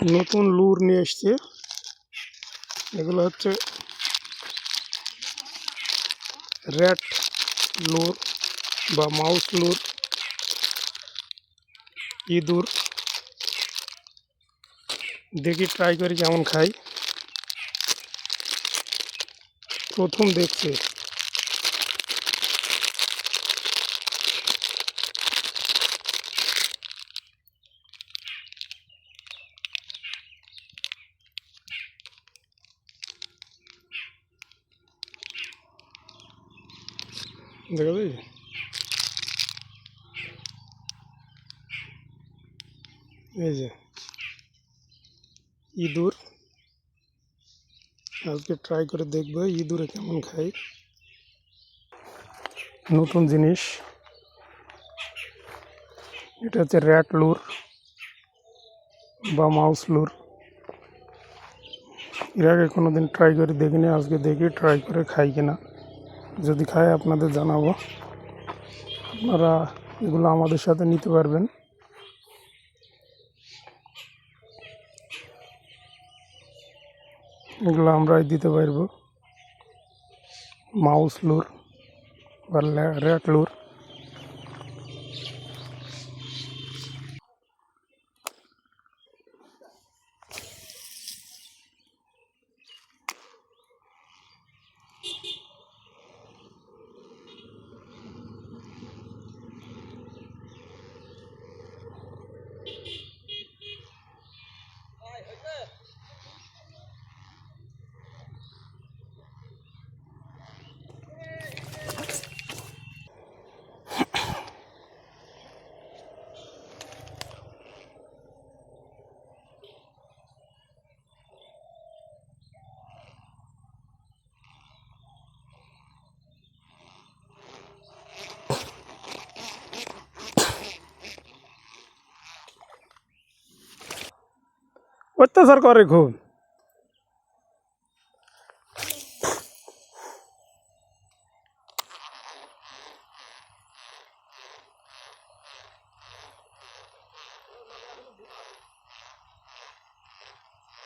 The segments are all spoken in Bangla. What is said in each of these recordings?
নতুন লুর নিয়ে এসছে। এগুলো হচ্ছে র্যাট লুর বা মাউস লুর, ইঁদুর। দেখি ট্রাই করি কেমন খাই। প্রথম দেখছে। দেখা যায় এই যে ইঁদুর? আজকে ট্রাই করে দেখব ইঁদুরে কেমন খাই নতুন জিনিস। এটা হচ্ছে র্যাট লুর বা মাউস লুর এর আগে কোনো দিন ট্রাই করে দেখিনি, আজকে দেখি ট্রাই করে খাই কিনা। যদি খাই আপনাদের জানাব। আপনারা এগুলো আমাদের সাথে নিতে পারবেন। এগুলো আমরাই দিতে পারব। মাউস লুর বা র্যাট লুর অত্যাচার করে খুব।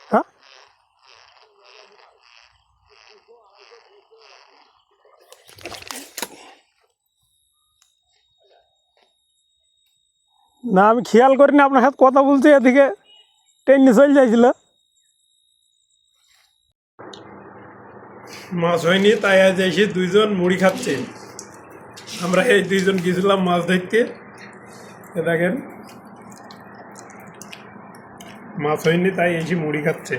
হ্যাঁ? না আমি খেয়াল করিনি আপনার সাথে কথা বলছি এদিকে ট্রেন চলে যাইছিল মাছ হয়নি, তাই আজ এসে দুইজন মুড়ি খাচ্ছে। আমরা এই দুইজন গেছিলাম মাছ ধরতে। দেখেন। মাছ হয়নি, তাই এসে মুড়ি খাচ্ছে।